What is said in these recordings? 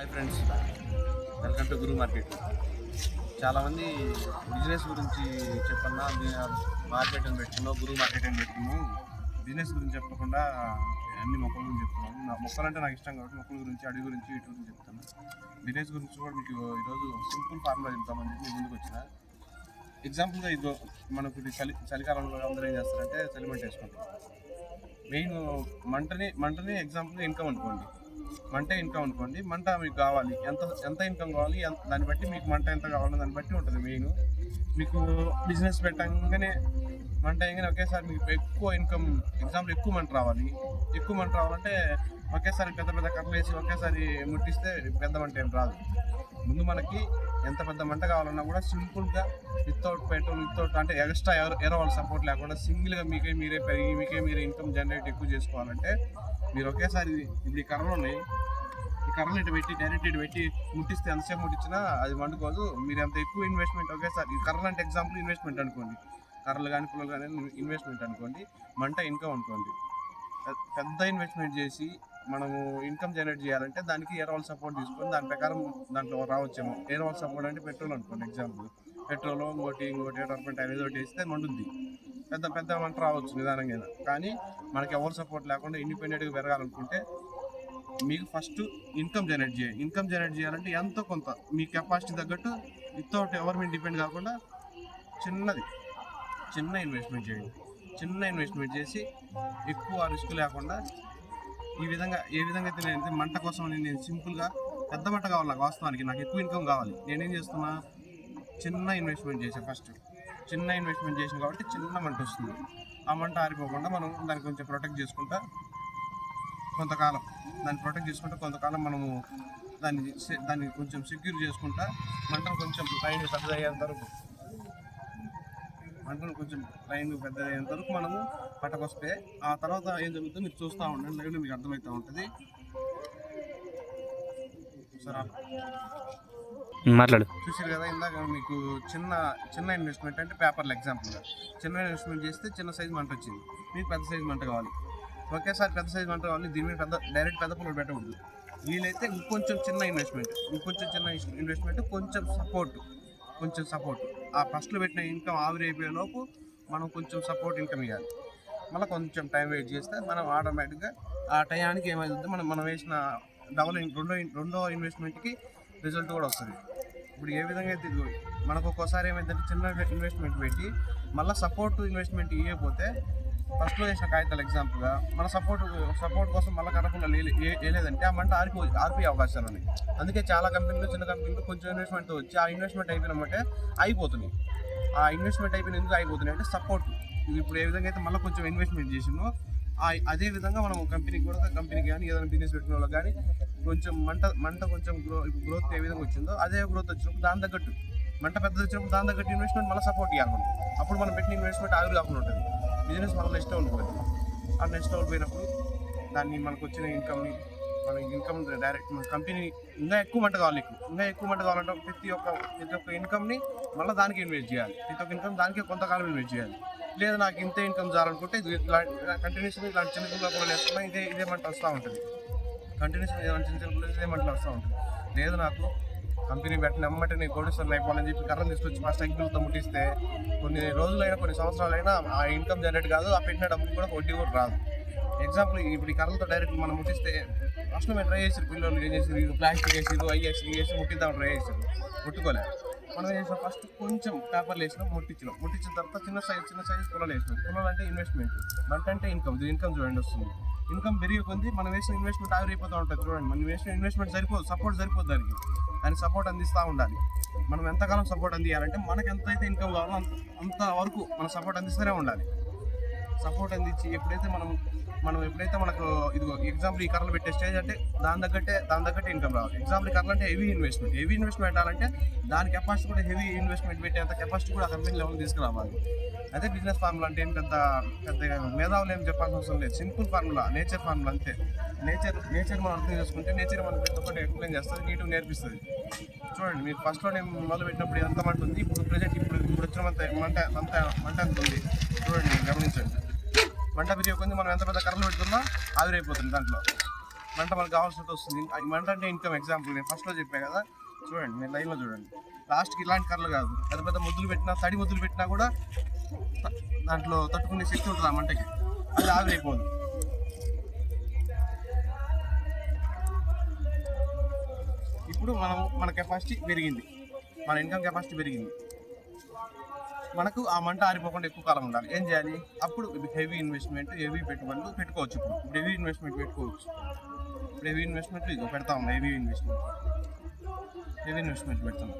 Hi friends welcome to Guru market చాలామంది business గురించి చెప్పన్నా మార్కెట్ అని పెట్టుకున్నావు గురు మార్కెట్ అని పెట్టుకున్నావు. బిజినెస్ గురించి చెప్పకుండా అన్ని మొక్కల గురించి చెప్తున్నాను నా మొక్కలు అంటే నాకు ఇష్టం కాబట్టి మొక్కల గురించి అడవి గురించి వీటి గురించి చెప్తాను బిజినెస్ గురించి కూడా మీకు ఈరోజు సింపుల్ ఫార్ములా చెప్తామని చెప్పి ముందుకు వచ్చిన. ఎగ్జాంపుల్గా ఇదిగో మనకు చలి చలికాలంలో అందరూ ఏం చేస్తారంటే చలిమంట వేసుకుంటాం మెయిన్ మంటని మంటని ఎగ్జాంపుల్గా ఇన్కమ్ అనుకోండి. మంట ఇన్కమ్ అనుకోండి మంట మీకు కావాలి. ఎంత ఎంత ఇన్కమ్ కావాలి ఎంత- దాన్ని బట్టి మీకు మంట ఎంత కావాలో దాన్ని బట్టి ఉంటుంది మెయిన్. మీకు బిజినెస్ పెట్టంగానే మంట వేయగానే ఒకేసారి మీకు ఎక్కువ ఇన్కమ్ ఎగ్జాంపుల్ ఎక్కువ మంట రావాలి. ఎక్కువ మంట రావాలంటే ఒకేసారి పెద్ద పెద్ద కట్టలు వేసి ఒకేసారి ముట్టిస్తే పెద్ద మంట ఏం రాదు. ముందు మనకి ఎంత పెద్ద మంట కావాలన్నా కూడా సింపుల్గా వితౌట్ పెట్రోల్ వితౌట్ అంటే ఎక్స్ట్రా ఎవరు ఎవరో వాళ్ళ సపోర్ట్ లేకుండా సింగిల్గా మీకే మీరే పెరిగి మీకే మీరే ఇన్కమ్ జనరేట్ ఎక్కువ చేసుకోవాలంటే మీరు ఒకేసారి ఇప్పుడు ఈ కర్రలు ఉన్నాయి ఈ కర్రలు ఇటు పెట్టి డైరెక్ట్ ఇటు పెట్టి ముట్టిస్తే ఎంతసేపు ముట్టించినా అది వండుకోదు. మీరు ఎంత ఎక్కువ ఇన్వెస్ట్మెంట్ ఒకేసారి ఈ కర్రలు అంటే ఎగ్జాంపుల్ ఇన్వెస్ట్మెంట్ అనుకోండి. కర్రలు కానీ పుల్లలు కానీ ఇన్వెస్ట్మెంట్ అనుకోండి. మంట ఇన్కమ్ అనుకోండి. పెద్ద ఇన్వెస్ట్మెంట్ చేసి మనము ఇన్కమ్ జనరేట్ చేయాలంటే దానికి ఎయిర్ సపోర్ట్ తీసుకొని దాని ప్రకారం దాంట్లో రావచ్చేమో. ఎయిర్ సపోర్ట్ అంటే పెట్రోల్ అనుకోండి ఎగ్జాంపుల్ పెట్రోల్ ఇంకోటి ఇంకోటి టర్పంట్ అనేది ఒకటి వేస్తే మండుద్ది. పెద్ద పెద్ద మంట రావచ్చు నిదానంగా కానీ మనకి ఎవరు సపోర్ట్ లేకుండా ఇండిపెండెంట్గా పెరగాలనుకుంటే మీకు ఫస్ట్ ఇన్కమ్ జనరేట్ చేయాలి. ఇన్కమ్ జనరేట్ చేయాలంటే ఎంతో కొంత మీ కెపాసిటీ తగ్గట్టు వితౌట్ ఎవరి మీద డిపెండ్ కాకుండా చిన్నది చిన్న ఇన్వెస్ట్మెంట్ చేయండి. చిన్న ఇన్వెస్ట్మెంట్ చేసి ఎక్కువ రిస్క్ లేకుండా ఈ విధంగా ఏ విధంగా అయితే నేను మంట కోసం నేను సింపుల్గా పెద్ద మంట కావాలి నాకు వాస్తవానికి. నాకు ఎక్కువ ఇన్కమ్ కావాలి. నేనేం చేస్తున్నా? చిన్న ఇన్వెస్ట్మెంట్ చేశాను ఫస్ట్ చిన్న ఇన్వెస్ట్మెంట్ చేసిన కాబట్టి చిన్న మంట వస్తుంది. ఆ మంట ఆరిపోకుండా మనం దాన్ని కొంచెం ప్రొటెక్ట్ చేసుకుంటా కొంతకాలం. దాన్ని ప్రొటెక్ట్ చేసుకుంటా కొంతకాలం మనము దాన్ని దాన్ని కొంచెం సెక్యూర్ చేసుకుంటా మంటను కొంచెం లైన్ పెద్దదయ్యేంత వరకు. మంటను కొంచెం లైన్ పెద్దదయ్యేంత వరకు మనము పట్టకొస్తే ఆ తర్వాత ఏం జరుగుతుందో మీరు చూస్తూ ఉండండి. లైవ్లో మీకు అర్థమవుతూ ఉంటుంది. సరే. మాట్లాడు. చూసారు కదా ఇందాక మీకు చిన్న చిన్న ఇన్వెస్ట్మెంట్ అంటే పేపర్లు ఎగ్జాంపుల్గా చిన్న ఇన్వెస్ట్మెంట్ చేస్తే చిన్న సైజ్ మంట వచ్చింది. మీకు పెద్ద సైజ్ మంట కావాలి. ఒకేసారి పెద్ద సైజ్ మంట కావాలి దీని మీద పెద్ద డైరెక్ట్ పెద్ద పొలం పెట్టకూడదు వీలైతే ఇంకొంచెం చిన్న ఇన్వెస్ట్మెంట్ ఇంకొంచెం చిన్న ఇన్వెస్ట్మెంట్ కొంచెం సపోర్ట్ కొంచెం సపోర్ట్ ఆ ఫస్ట్లో పెట్టిన ఇన్కమ్ ఆవిరి అయిపోయే లోపు మనం కొంచెం సపోర్ట్ ఇన్కమ్ ఇవ్వాలి మళ్ళీ కొంచెం టైం వెయిట్ చేస్తే మనం ఆటోమేటిక్గా ఆ టయానికి ఏమైంది మనం మనం వేసిన డబుల్ రెండో రెండో ఇన్వెస్ట్మెంట్కి రిజల్ట్ కూడా వస్తుంది. ఇప్పుడు ఏ విధంగా అయితే ఇదిగో మనకు ఒక్కోసారి ఏమైందంటే చిన్న ఇన్వెస్ట్మెంట్ పెట్టి మళ్ళీ సపోర్ట్ ఇన్వెస్ట్మెంట్ ఇవ్వకపోతే ఫస్ట్లో చేసిన కాగితాలు ఎగ్జాంపుల్గా మన సపోర్ట్ సపోర్ట్ కోసం మళ్ళీ కనకుండా లేదంటే ఆ మంట ఆరిపో ఆరిపోయే అవకాశాలు ఉన్నాయి. అందుకే చాలా కంపెనీలు చిన్న కంపెనీలు కొంచెం ఇన్వెస్ట్మెంట్ వచ్చి ఆ ఇన్వెస్ట్మెంట్ అయిపోయినమంటే అయిపోతున్నాయి. ఆ ఇన్వెస్ట్మెంట్ అయిపోయిన ఎందుకు అయిపోతున్నాయి అంటే సపోర్ట్ ఇప్పుడు ఏ విధంగా అయితే మళ్ళీ కొంచెం ఇన్వెస్ట్మెంట్ చేసినో అదే విధంగా మనం కంపెనీకి కూడా కంపెనీకి కానీ ఏదైనా బిజినెస్ పెట్టిన వాళ్ళకి కానీ కొంచెం మంట మంట కొంచెం గ్రో ఇప్పుడు గ్రోత్ ఏ విధంగా వచ్చిందో అదే గ్రోత్ వచ్చినప్పుడు దాని తగ్గట్టు మంట పెద్దది వచ్చినప్పుడు దాని తగ్గట్టు ఇన్వెస్ట్మెంట్ మళ్ళీ సపోర్ట్ ఇవ్వాలి మనం. అప్పుడు మనం పెట్టిన ఇన్వెస్ట్మెంట్ ఆవిరి కాకుండా ఉంటుంది. బిజినెస్ మళ్ళీ నెక్స్ట్ ఉంటుంది ఆ నెక్స్ట్ పోయినప్పుడు దాన్ని మనకు వచ్చిన ఇన్కమ్ని మన ఇన్కమ్ డైరెక్ట్ మన కంపెనీ ఇంకా ఎక్కువ మంట కావాలి నీకు. ఇంకా ఎక్కువ మంట కావాలంటే ప్రతి ఒక్క ప్రతి ఒక్క ఇన్కమ్ని మళ్ళీ దానికి ఇన్వెస్ట్ చేయాలి. ప్రతి ఒక్క ఇన్కమ్ దానికి కొంతకాలం ఇన్వెస్ట్ చేయాలి. లేదా నాకు ఇంతే ఇన్కమ్ చాలనుకుంటే కంటిన్యూస్గా ఇలాంటి చిన్న చిన్న కూడా వేసుకున్నా ఇదే ఇదే మంట వస్తూ ఉంటుంది. కంటిన్యూస్గా ఇలాంటి చిన్న చిన్న కూడా ఇదే మంటలు వస్తూ ఉంటుంది. లేదు నాకు కంపెనీ పెట్టిన అమ్మటే నేను కోడిస్తాను అయిపోవాలని చెప్పి కర్రలు తీసుకొచ్చి ఫస్ట్ ఎగ్గులతో ముట్టిస్తే కొన్ని రోజులైనా కొన్ని సంవత్సరాలైనా ఆ ఇన్కమ్ జనరేట్ కాదు ఆ పెట్టిన డబ్బులు కూడా వడ్డీ కూడా రాదు. ఎగ్జాంపుల్ ఇప్పుడు ఈ కర్రలతో డైరెక్ట్ మనం ముట్టిస్తే ఫస్ట్ మేము ట్రై చేసారు పిల్లలు ఏం చేసారు ప్లాస్టిక్ వేసారు అవి వేసి వేసి ముట్టిద్దాం ట్రై చేసారు ముట్టుకోలేదు మనం ఏం చేసాం ఫస్ట్ కొంచెం పేపర్లు వేసినాం ముట్టించినాం ముట్టించిన తర్వాత చిన్న సైజ్ చిన్న సైజ్ పొలాలు వేసినాం. పొలాలు అంటే ఇన్వెస్ట్మెంట్ మంట అంటే ఇన్కమ్ ఇది ఇన్కమ్ చూడండి వస్తుంది. ఇన్కమ్ పెరిగి కొద్ది మనం వేసిన ఇన్వెస్ట్మెంట్ ఆవిరైపోతూ ఉంటుంది చూడండి. మనం వేసిన ఇన్వెస్ట్మెంట్ సరిపోదు సపోర్ట్ సరిపోదు దానికి. దానికి సపోర్ట్ అందిస్తూ ఉండాలి. మనం ఎంతకాలం సపోర్ట్ అందియాలంటే మనకు ఎంత అయితే ఇన్కమ్ కావాలో అంత అంత వరకు మన సపోర్ట్ అందిస్తూనే ఉండాలి. సపోర్ట్ అందించి ఎప్పుడైతే మనం మనం ఎప్పుడైతే మనకు ఇదిగో ఎగ్జాంపుల్ ఈ కర్రలు పెట్టే స్టేజ్ అంటే దాని తగ్గట్టే దాని తగ్గట్టే ఇన్కమ్ రావాలి. ఎగ్జాంపుల్ కర్రలు అంటే హెవీ ఇన్వెస్ట్మెంట్ హెవీ ఇన్వెస్ట్మెంట్ పెట్టాలంటే దాని కెపాసిటీ కూడా హెవీ ఇన్వెస్ట్మెంట్ పెట్టేంత కెపాసిటీ కూడా ఆ కంపెనీ లెవెల్ తీసుకురావాలి. అదే బిజినెస్ ఫార్ములా అంటే ఏం పెద్ద పెద్ద మేధావులు ఏం చెప్పాల్సిన అవసరం లేదు. సింపుల్ ఫార్ములా నేచర్ ఫార్ములా అంతే. నేచర్ నేచర్ మనం అర్థం చేసుకుంటే నేచర్ మనకు ప్రతి ఒక్కటి ఎక్స్ప్లెయిన్ చేస్తుంది నీట్గా నేర్పిస్తుంది. చూడండి మీరు ఫస్ట్లో నేను మొదలు పెట్టినప్పుడు ఎంత మంట ఉంది? ఇప్పుడు ప్రజెంట్ ఇప్పుడు ఇప్పుడు వచ్చిన మంట మంట అంత మంట ఎంత ఉంది? చూడండి గమనించండి. మంట పెరిగే కొంది మనం ఎంత పెద్ద కర్రలు పెడుతున్నా ఆవిరైపోతుంది దాంట్లో. మంట మనకు కావాల్సినట్టు వస్తుంది. మంట అంటే ఇన్కమ్ ఎగ్జాంపుల్ నేను ఫస్ట్లో చెప్పాను కదా. చూడండి నేను లైన్లో చూడండి. లాస్ట్కి ఇలాంటి కర్రలు కాదు. పెద్ద పెద్ద ముద్దులు పెట్టినా తడి ముద్దులు పెట్టినా కూడా దాంట్లో తట్టుకునే శక్తి ఉంటుంది ఆ మంటకి. అది ఆవిరైపోదు ఇప్పుడు మనం మన కెపాసిటీ పెరిగింది. మన ఇన్కమ్ కెపాసిటీ పెరిగింది. మనకు ఆ మంట ఆరిపోకుండా ఎక్కువ కాలం ఉండాలి. ఏం చేయాలి? అప్పుడు హెవీ ఇన్వెస్ట్మెంట్ హెవీ పెట్టుబడులు పెట్టుకోవచ్చు ఇప్పుడు. ఇప్పుడు హెవీ ఇన్వెస్ట్మెంట్ పెట్టుకోవచ్చు. ఇప్పుడు హెవీ ఇన్వెస్ట్మెంట్ ఇదిగో పెడతా ఉన్నాం హెవీ ఇన్వెస్ట్మెంట్ హెవీ ఇన్వెస్ట్మెంట్ పెడతాం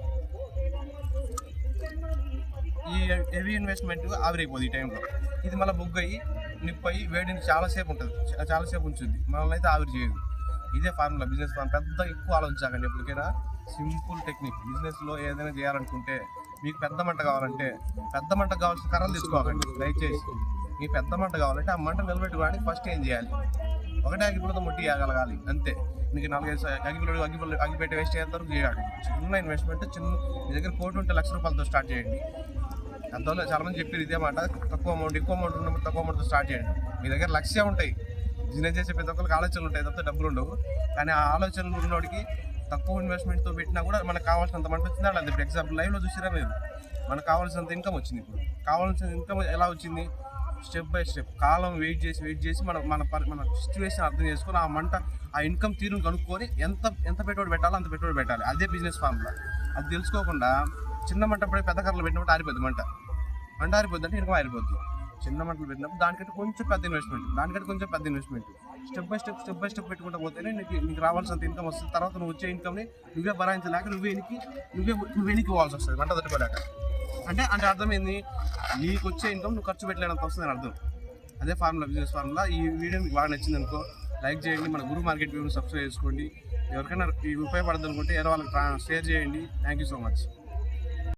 ఈ హెవీ ఇన్వెస్ట్మెంట్ ఆవిరైపోదు ఈ టైంలో ఇది మళ్ళీ బుగ్ అయ్యి నిప్పు అయ్యి వేడిని చాలాసేపు ఉంటుంది చాలాసేపు ఉంచుద్ది. మనల్ని అయితే ఆవిరి చేయదు. ఇదే ఫార్ములా బిజినెస్ ఫార్ములా పెద్ద ఎక్కువ ఆలోచించాకండి ఎప్పటికైనా. సింపుల్ టెక్నిక్ బిజినెస్లో ఏదైనా చేయాలనుకుంటే మీకు పెద్ద మంట కావాలంటే పెద్ద మంట కావాల్సిన కర్రలు తీసుకోకండి దయచేసి. మీకు పెద్ద మంట కావాలంటే ఆ మంట నిలబెట్టుకోవడానికి ఫస్ట్ ఏం చేయాలి? ఒకటే అగ్గిపుల్లతో ముట్టి వేయగలగాలి అంతే. మీకు నాలుగైదు అగ్గిపుల్లడు అగ్గిపుల్ల అగ్గిపెట్టి వేస్ట్ అయ్యేంత వరకు చేయాలి. చిన్న ఇన్వెస్ట్మెంట్ చిన్న మీ దగ్గర కోటి ఉంటే లక్ష రూపాయలతో స్టార్ట్ చేయండి. అంతవల్ల చాలా మంది చెప్పారు ఇదే మాట తక్కువ అమౌంట్ ఎక్కువ అమౌంట్ ఉన్నప్పుడు తక్కువ అమౌంట్తో స్టార్ట్ చేయండి. మీ దగ్గర లక్ష్యం ఉంటాయి బిజినెస్ చేసే ప్రతి ఒక్కరికి ఆలోచనలు ఉంటాయి తప్ప డబ్బులు ఉండవు కానీ ఆ ఆలోచనలు ఉన్నోడికి తక్కువ ఇన్వెస్ట్మెంట్తో పెట్టినా కూడా మనకు కావాల్సినంత మంట వచ్చింది? అలా ఇప్పుడు ఎగ్జాంపుల్ లైవ్లో చూసిరా మీరు? మనకు కావాల్సినంత ఇన్కమ్ వచ్చింది ఇప్పుడు. కావాల్సిన ఇన్కమ్ ఎలా వచ్చింది? స్టెప్ బై స్టెప్ కాలం వెయిట్ చేసి వెయిట్ చేసి మన మన మన సిచ్యువేషన్ అర్థం చేసుకొని ఆ మంట ఆ ఇన్కమ్ తీరును కనుక్కొని ఎంత ఎంత పెట్టుబడి పెట్టాలో అంత పెట్టుబడి పెట్టాలి. అదే బిజినెస్ ఫామ్లో అది తెలుసుకోకుండా చిన్న మంట పడే పెద్ద కర్రలు పెట్టినప్పుడు ఆరిపోద్ది మంట. మంట ఆరిపోద్ది అంటే ఇన్కమ్ ఆరిపోద్ది. చిన్న మంటలు పెట్టినప్పుడు దానికంటే కొంచెం పెద్ద ఇన్వెస్ట్మెంట్ దానికంటే కొంచెం పెద్ద investment step by step step by step పెట్టుకుంటూ పోతేనే నీకు నీకు రావాల్సినంత ఇన్కమ్ వస్తుంది. తర్వాత నువ్వు వచ్చే ఇన్కమ్ని నువ్వే భరాయించలేక నువ్వే ఎనికి నువ్వే నువ్వు వెనక్కి పోవాల్సి వస్తుంది వంట తట్టుకోలేక అంటే అంటే అర్థమైంది? నీకు వచ్చే ఇన్కమ్ నువ్వు ఖర్చు పెట్టలేనంత వస్తుంది అని అర్థం. అదే ఫార్ములా బిజినెస్ ఫార్ములా. ఈ వీడియో మీకు బాగా నచ్చింది అనుకో లైక్ చేయండి. మన గురు మార్కెట్ వ్యూని సబ్స్క్రైబ్ చేసుకోండి. ఎవరికైనా ఈ ఉపయోగపడదు అనుకుంటే ఎవరో వాళ్ళకి షేర్ చేయండి. Thank you so much